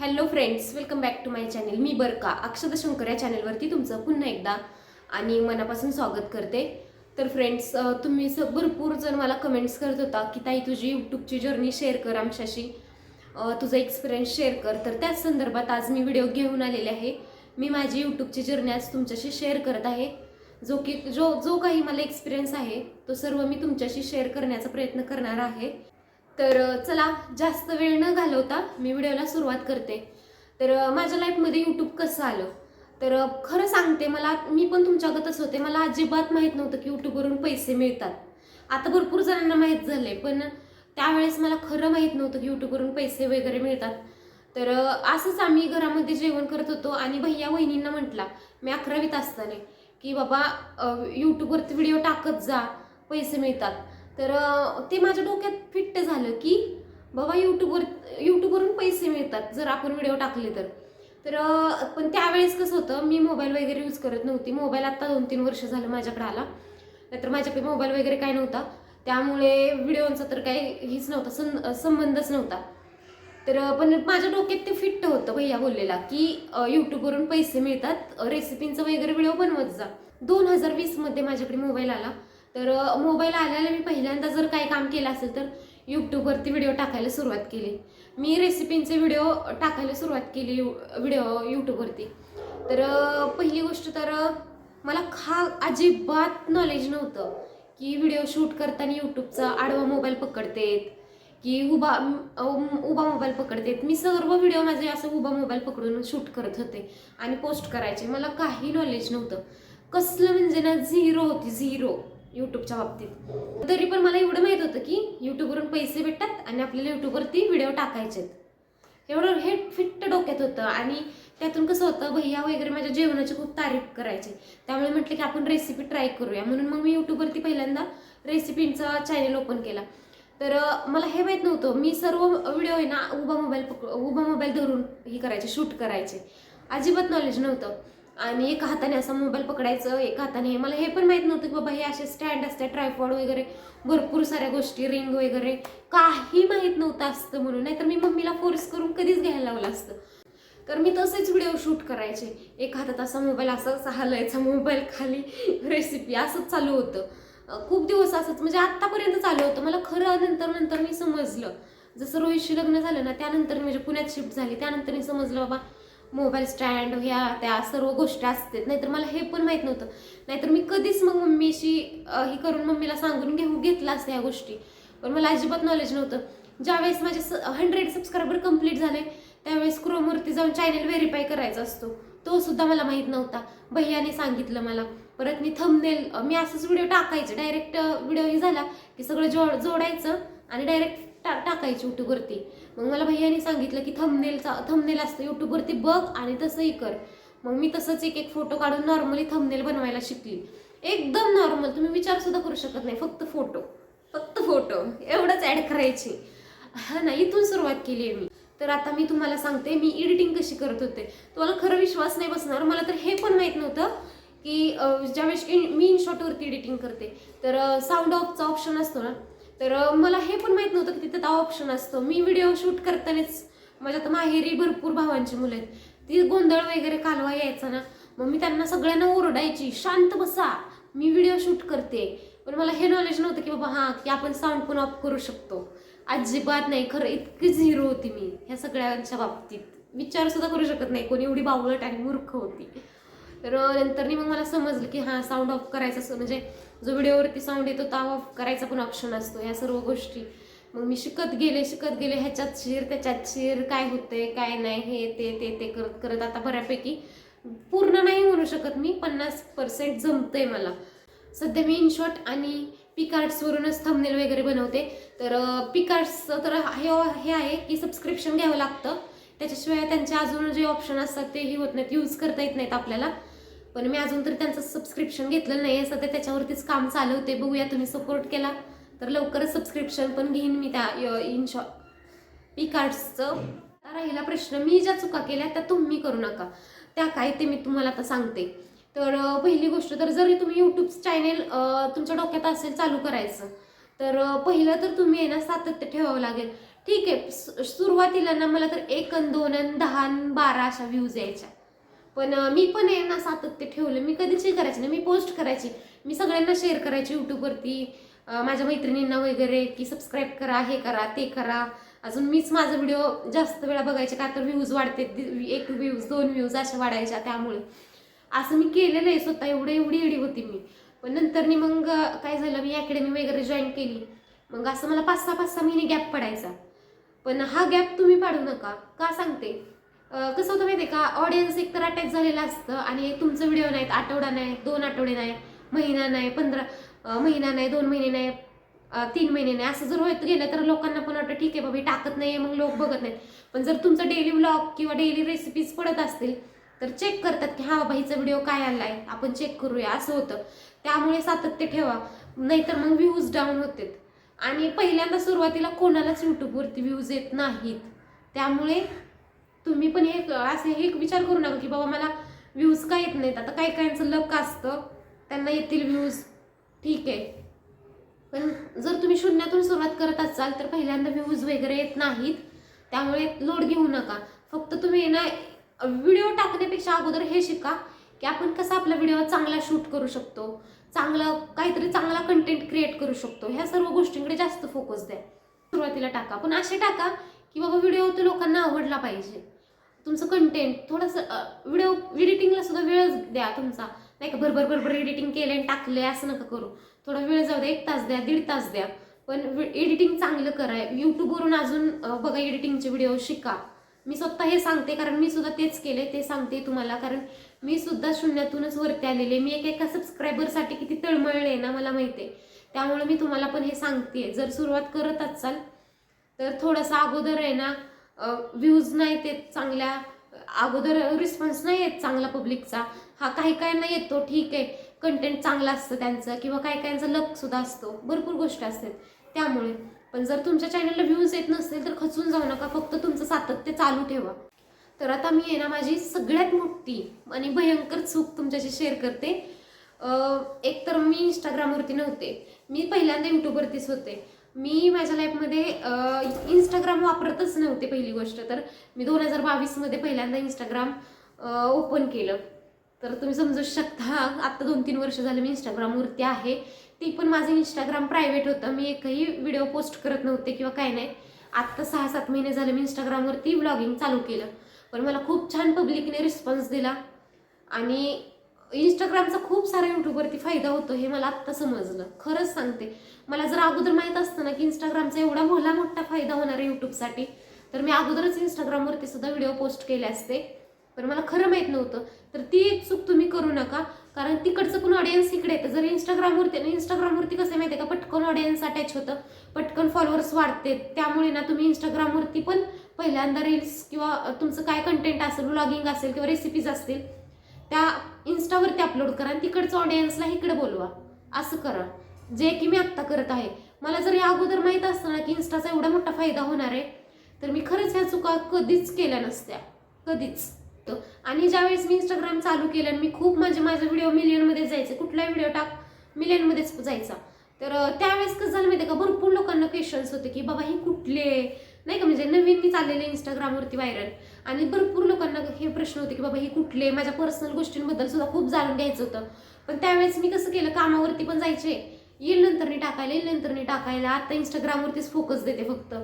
Hello friends welcome back to my channel मी बरका. अक्षता शंकर या चॅनलवरती तुमचं पुन्हा एकदा आणि मनापासून स्वागत करते. तर फ्रेंड्स तुम्ही स भरपूर जण मला कमेंट्स करत होता की ताई तुझी यूट्यूबची जर्नी शेअर कर आमच्याशी. तुझा एक्सपिरियन्स शेअर कर. तर त्याच संदर्भात आज मी व्हिडिओ घेऊन आलेले आहे. मी माझी यूट्यूबची जर्नी आज तुमच्याशी शेअर करत आहे. जो की जो जो काही मला एक्सपिरियन्स आहे तो सर्व मी तुमच्याशी शेअर करण्याचा प्रयत्न करणार आहे. तर चला जास्त वेळ न घालवता मी व्हिडिओला सुरुवात करते. तर माझ्या लाईफमध्ये यूट्यूब कसं आलं? तर खरं सांगते मला मी पण तुमच्यागतच होते. मला अजिबात माहीत नव्हतं की यूट्यूबवरून पैसे मिळतात. आता भरपूर जणांना माहीत झाले पण त्यावेळेस मला खरं माहीत नव्हतं की यूट्यूबवरून पैसे वगैरे मिळतात. तर असंच आम्ही घरामध्ये जेवण करत होतो आणि भैया वहिनींना म्हटला मी अकरावीत असताना की बाबा यूट्यूबवरती व्हिडिओ टाकत जा पैसे मिळतात. तर ते माझ्या डोक्यात फिट्ट झालं की बाबा यूट्यूबवर यूट्यूबवरून पैसे मिळतात जर आपण व्हिडिओ टाकले तर. तर पण त्यावेळेस कसं होतं मी मोबाईल वगैरे यूज करत नव्हती. मोबाईल आत्ता दोन तीन वर्ष झालं माझ्याकडे आला. नाहीतर माझ्याकडे मोबाईल वगैरे काय नव्हता. त्यामुळे व्हिडिओचा तर काही हेच नव्हता सं संबंधच नव्हता. तर पण माझ्या डोक्यात ते फिट्ट होतं भैया बोललेला की यूट्यूबवरून पैसे मिळतात. रेसिपींचा वगैरे व्हिडिओ बनवत जा. दोन हजार वीसमध्ये माझ्याकडे मोबाईल आला. तर मोबाईल आल्याला मी पहिल्यांदा जर काही काम केलं असेल तर यूट्यूबवरती व्हिडिओ टाकायला सुरुवात केली. मी रेसिपींचे व्हिडिओ टाकायला सुरुवात केली यू व्हिडिओ यूट्यूबवरती तर पहिली गोष्ट तर मला खा अजिबात नॉलेज नव्हतं की व्हिडिओ शूट करताना यूट्यूबचा आडवा मोबाईल पकडतेत की उभा उभा मोबाईल पकडतेत. मी सर्व व्हिडिओ माझे असं उभा मोबाईल पकडून शूट करत होते आणि पोस्ट करायचे. मला काही नॉलेज नव्हतं. कसलं म्हणजे ना झिरो होती झिरो यूट्यूबच्या बाबतीत. तरी पण मला एवढं माहीत होतं की यूट्यूबवरून पैसे भेटतात आणि आपल्याला यूट्यूबवरती व्हिडिओ टाकायचे एवढं हे फिट्ट डोक्यात होतं आणि त्यातून कसं होतं भैया वगैरे माझ्या जेवणाची खूप तारीफ करायचे. त्यामुळे म्हटलं की आपण रेसिपी ट्राय करूया. म्हणून मग मी यूट्यूबवरती पहिल्यांदा रेसिपींचा चॅनल ओपन केला. तर मला हे माहीत नव्हतं. मी सर्व व्हिडिओ आहे ना उभा मोबाईल पक उभा मोबाईल धरून हे करायचे शूट करायचे. अजिबात नॉलेज नव्हतं. आणि एका हाताने असा मोबाईल पकडायचं एका हाताने मला हे पण माहीत नव्हतं की बाबा हे असे स्टँड असते ट्रायफॉड वगैरे भरपूर साऱ्या गोष्टी रिंग वगैरे. काही माहीत नव्हतं असतं म्हणून. नाहीतर मी मम्मीला फोर्स करून कधीच घ्यायला लावलं असतं. तर मी तसेच व्हिडिओ शूट करायचे. एक हातात असा मोबाईल असा हालायचा हलायचा मोबाईल खाली रेसिपी असंच चालू होतं. खूप दिवस असंच. म्हणजे आत्तापर्यंत चालू होतं. मला खरं नंतर नंतर मी समजलं. जसं रोहितशी लग्न झालं ना त्यानंतर मी म्हणजे पुण्यात शिफ्ट झाली. त्यानंतर मी समजलं बाबा मोबाईल स्टँड ह्या त्या सर्व गोष्टी असतात. नाहीतर मला हे पण माहीत नव्हतं. नाहीतर मी कधीच मग मम्मीशी हे ही करून मम्मीला सांगून घेऊ घेतला असतं ह्या गोष्टी. पण मला अजिबात नॉलेज नव्हतं. ज्यावेळेस माझे स हंड्रेड सबस्क्रायबर कंप्लीट झाले त्यावेळेस क्रोमवरती जाऊन चॅनल व्हेरीफाय करायचा असतो. तो सुद्धा मला माहीत नव्हता. भैयाने सांगितलं मला. परत मी थंबनेल मी असंच व्हिडिओ टाकायचे. डायरेक्ट व्हिडिओ हे झाला की सगळं जोड जोडायचं आणि डायरेक्ट टा टाकायचं यूट्यूबवरती. मग मला भैयाने सांगितलं की थंबनेलचा थंबनेल असतं यूट्यूबवरती बघ आणि तसंही कर. मग मी तसंच एक एक फोटो काढून नॉर्मली थंबनेल बनवायला शिकली. एकदम नॉर्मल तुम्ही विचार सुद्धा करू शकत नाही फक्त फोटो फक्त फोटो एवढंच ॲड करायची. हा ना इथून सुरुवात केली आहे मी. तर आता मी तुम्हाला सांगते मी एडिटिंग कशी करत होते. तुम्हाला खरं विश्वास नाही बसणार मला तर हे पण माहीत नव्हतं की ज्यावेळेस इन मी इनशॉटवरती एडिटिंग करते. तर साऊंड ऑफचा ऑप्शन असतो ना तर मला हे पण माहीत नव्हतं की तिथं हा ऑप्शन असतो. मी व्हिडिओ शूट करतानाच माझ्या आता माहेरी भरपूर भावांची मुलं आहेत. ती गोंधळ वगैरे कालवा यायचा ना. मग मी त्यांना सगळ्यांना ओरडायची शांत बसा मी व्हिडिओ शूट करते. पण मला हे नॉलेज नव्हतं की बाबा हां की आपण साऊंड पण ऑफ करू शकतो. अजिबात नाही खरं इतकी झिरो होती मी ह्या सगळ्यांच्या बाबतीत. विचारसुद्धा करू शकत नाही कोणी एवढी बावळट आणि मूर्ख होती. तर नंतर मग मला समजलं की हां साऊंड ऑफ करायचं असतो म्हणजे जो व्हिडिओवरती साऊंड येतो तो ऑफ करायचा पण ऑप्शन असतो ह्या सर्व गोष्टी. मग मी शिकत गेले शिकत गेले ह्याच्यात शिर त्याच्यात शिर काय होतंय काय नाही हे ते ते ते करत करत आता बऱ्यापैकी पूर्ण नाही म्हणू शकत मी पन्नास पर्सेंट जमतंय मला. सध्या मी इनशॉट आणि पिकार्ट्सवरूनच थंबनेल वगैरे बनवते. तर पिकार्ट्सचं तर हे हे आहे की सबस्क्रिप्शन घ्यावं लागतं. त्याच्याशिवाय त्यांचे अजून जे ऑप्शन असतात तेही होत नाहीत यूज करता येत नाहीत आपल्याला. पण मी अजून तरी त्यांचं सबस्क्रिप्शन घेतलेलं नाही आहे सध्या त्याच्यावरतीच काम चालवते बघूया तुम्ही सपोर्ट केला तर लवकरच सबस्क्रिप्शन पण घेईन मी त्या इनशॉ पिकार्ट्सचं राहिला प्रश्न मी ज्या चुका केल्या त्या तुम्ही करू नका. त्या काय ते मी तुम्हाला आता सांगते. तर पहिली गोष्ट तर जरी तुम्ही यूट्यूब चॅनेल तुमच्या डोक्यात असेल चालू करायचं तर पहिलं तर तुम्ही आहे ना सातत्य ठेवावं लागेल. ठीक आहे सुरुवातीला ना मला तर एक अन दोन दहा बारा अशा व्ह्यूज यायच्या. पण मी पण आहे ना सातत्य ठेवलं. मी कधीच हे करायची नाही. मी पोस्ट करायची. मी सगळ्यांना शेअर करायची यूट्यूबवरती माझ्या मैत्रिणींना वगैरे की सबस्क्राईब करा हे करा ते करा. अजून मीच माझा व्हिडिओ जास्त वेळा बघायचे का तर व्ह्यूज वाढते. एक व्ह्यूज दोन व्ह्यूज अशा वाढायच्या त्यामुळे. असं मी केलेलं आहे स्वतः एवढं एवढी एडी होती मी. पण नंतर मी मग काय झालं? मी अकॅडमी वगैरे जॉईन केली. मग असं मला पाच सहा पाच सहा महिने गॅप पडायचा. पण हा गॅप तुम्ही पाडू नका. का सांगते? कसं होतं माहिती आहे का? ऑडियन्स एक तर अटॅच झालेलं असतं आणि तुमचं व्हिडिओ नाहीत आठवडा नाही दोन आठवडे नाही महिना नाही पंधरा महिना नाही दोन महिने नाही तीन महिने नाही. असं जर होत गेलं तर लोकांना पण वाटतं ठीक आहे बाबा टाकत नाही मग लोक बघत नाहीत. पण जर तुमचं डेली व्लॉग किंवा डेली रेसिपीज पडत असतील तर चेक करतात की हा बाबा हिचा व्हिडिओ काय आला आहे आपण चेक करूया. असं होतं. त्यामुळे सातत्य ठेवा. नाहीतर मग व्ह्यूज डाऊन होतात. आणि पहिल्यांदा सुरुवातीला कोणालाच यूट्यूबवरती व्ह्यूज येत नाहीत. त्यामुळे तुम्ही पण हे असे हे विचार करू नका की बाबा मला व्ह्यूज का येत नाहीत. आता काही काहींचं लक असतं. त्यांना येतील व्ह्यूज ठीक आहे. पण जर तुम्ही शून्यातून सुरुवात करत असाल तर पहिल्यांदा व्ह्यूज वगैरे येत नाहीत. त्यामुळे लोड घेऊ नका. फक्त तुम्ही ना व्हिडिओ टाकण्यापेक्षा अगोदर हे शिका की आपण कसा आपला व्हिडिओ चांगला शूट करू शकतो. चांगलं काहीतरी चांगला कंटेंट क्रिएट करू शकतो. ह्या सर्व गोष्टींकडे जास्त फोकस द्या. सुरुवातीला टाका. पण असे टाका की बाबा व्हिडिओ तो लोकांना आवडला पाहिजे. तुमचं कंटेंट थोडंसं व्हिडिओ एडिटिंगला सुद्धा वेळ द्या तुमचा. नाही का भरभर भरभर एडिटिंग केलं आणि टाकलं असं नका करू. थोडा वेळ जाऊ द्या एक तास द्या दीड तास द्या. पण एडिटिंग चांगलं करा. यूट्यूबवरून अजून बघा एडिटिंगचे व्हिडिओ शिका. मी स्वतः हे सांगते कारण मी सुद्धा तेच केले ते सांगते तुम्हाला. कारण मी सुद्धा शून्यातूनच वरती आलेले मी एक एका सबस्क्रायबरसाठी किती तळमळले ना मला माहिती आहे. त्यामुळे मी तुम्हाला पण हे सांगते जर सुरुवात करत असाल तर थोडंसं अगोदर आहे ना व्ह्यूज नाही ते चांगल्या अगोदर रिस्पॉन्स नाही येत चांगला पब्लिकचा हा काही काहींना येतो ठीक आहे. कंटेंट चांगला असतं त्यांचं किंवा काही काहींचा लक सुद्धा असतो. भरपूर गोष्टी असतात त्यामुळे. पण जर तुमच्या चॅनलला व्ह्यूज येत नसतील तर खचून जाऊ नका. फक्त तुमचं सातत्य चालू ठेवा. तर आता मी आहे ना माझी सगळ्यात मोठी आणि भयंकर चूक तुमच्याशी शेअर करते. एक तर मी इंस्टाग्रामवरती नव्हते. मी पहिल्यांदा यूट्यूबवरतीच होते. मी माझ्या लाईफमध्ये इंस्टाग्राम वापरतच नव्हते पहिली गोष्ट. तर मी दोन हजार बावीसमध्ये पहिल्यांदा इंस्टाग्राम ओपन केलं. तर तुम्ही समजू शकता आत्ता दोन तीन वर्ष झाले मी इंस्टाग्रामवरती आहे. ती पण माझं इंस्टाग्राम प्रायव्हेट होतं. मी एकही व्हिडिओ पोस्ट करत नव्हते किंवा काय नाही. आत्ता सहा सात महिने झाले मी इंस्टाग्रामवरती व्लॉगिंग चालू केलं. पण मला खूप छान पब्लिकने रिस्पॉन्स दिला. आणि इंस्टाग्रामचा खूप सारा यूट्यूबवरती फायदा होतो हे मला आत्ता समजलं. खरंच सांगते. मला जर अगोदर माहीत असतं ना की इंस्टाग्रामचा एवढा मोला मोठा फायदा होणार आहे यूट्यूबसाठी तर मी अगोदरच इंस्टाग्रामवरती सुद्धा व्हिडिओ पोस्ट केले असते. पण मला खरं माहीत नव्हतं. तर ती एक चूक तुम्ही करू नका. कारण तिकडचं पण ऑडियन्स इकडे येतं. जर इंस्टाग्रामवरती इंस्टाग्रामवरती कसं आहे माहिती आहे का? पटकन ऑडियन्स अटॅच होतं. पटकन फॉलोअर्स वाढते. त्यामुळे ना तुम्ही इंस्टाग्रामवरती पण पहिल्यांदा रील्स किंवा तुमचं काय कंटेंट असेल ब्लॉगिंग असेल किंवा रेसिपीज असतील त्या इन्स्टावरती अपलोड करा आणि तिकडचं ऑडियन्सला इकडे बोलवा. असं करा. जे की मी आत्ता करत आहे. मला जर या अगोदर माहीत असतं ना की इन्स्टाचा एवढा मोठा फायदा होणार आहे तर मी खरंच ह्या चुका कधीच केल्या नसत्या. कधीच. तो आणि ज्यावेळेस मी इंस्टाग्राम चालू केलं आणि मी खूप माझे माझे व्हिडिओ मिलियनमध्ये जायचे कुठलाही व्हिडिओ टाक मिलियनमध्येच जायचा. तर त्यावेळेस कसं झालं माहिती आहे का? भरपूर लोकांना क्वेश्चन्स होते की बाबा हे कुठले नाही का? म्हणजे नवीन मी चाललेले इंस्टाग्रामवरती व्हायरल आणि भरपूर लोकांना हे प्रश्न होते की बाबा हे कुठले? माझ्या पर्सनल गोष्टींबद्दल सुद्धा खूप जाणून घ्यायचं होतं. पण त्यावेळेस मी कसं केलं कामावरती पण जायचे. येईल नंतरने टाकायला येईल नंतरनी टाकायला. आता इंस्टाग्रामवरतीच फोकस देते फक्त.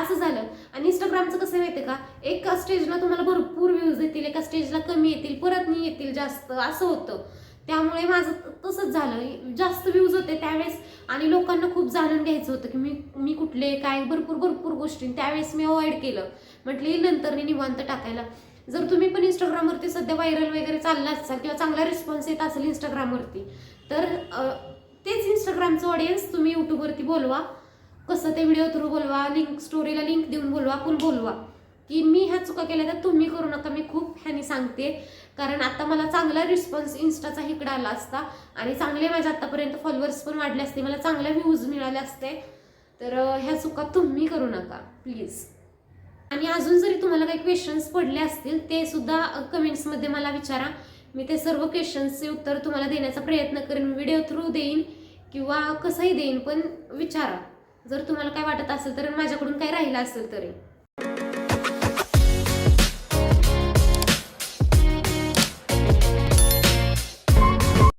असं झालं. आणि इंस्टाग्रामचं कसं माहिती आहे का? एका स्टेजला तुम्हाला भरपूर व्ह्यूज येतील एका स्टेजला कमी येतील परत नाही येतील जास्त. असं होतं. त्यामुळे माझं तसंच झालं. जास्त व्ह्यूज होते त्यावेळेस आणि लोकांना खूप जाणून घ्यायचं होतं की मी मी कुठले काय भरपूर भरपूर गोष्टी. त्यावेळेस मी अवॉइड केलं. म्हटलं नंतर निवांत टाकायला. जर तुम्ही पण इंस्टाग्रामवरती सध्या व्हायरल वगैरे चालला असाल किंवा चांगला रिस्पॉन्स येत असेल इंस्टाग्रामवरती तर तेच इंस्टाग्रामचं ऑडियन्स तुम्ही यूट्यूबवरती बोलवा. कसं ते व्हिडिओ थ्रू बोलवा लिंक स्टोरीला लिंक देऊन बोलवा पण बोलवा. की मी ह्या चुका केल्या तर तुम्ही करू नका. मी खूप ह्यानी सांगते. कारण आता मला चांगला रिस्पॉन्स इन्स्टाचा इकडे आला असता आणि चांगले माझे आतापर्यंत फॉलोअर्स पण वाढले असते. मला चांगले व्ह्यूज मिळाले असते. तर ह्या चुका तुम्ही करू नका. प्लीज आणि अजून जरी तुम्हाला काही क्वेश्चन्स पडले असतील ते सुद्धा कमेंट्समध्ये मला विचारा. मी ते सर्व क्वेश्चन्सचे उत्तर तुम्हाला देण्याचा प्रयत्न करेन. व्हिडिओ थ्रू देईन किंवा कसंही देईन पण विचारा. जर तुम्हाला काय वाटत असेल तर माझ्याकडून काय राहिलं असेल तरी.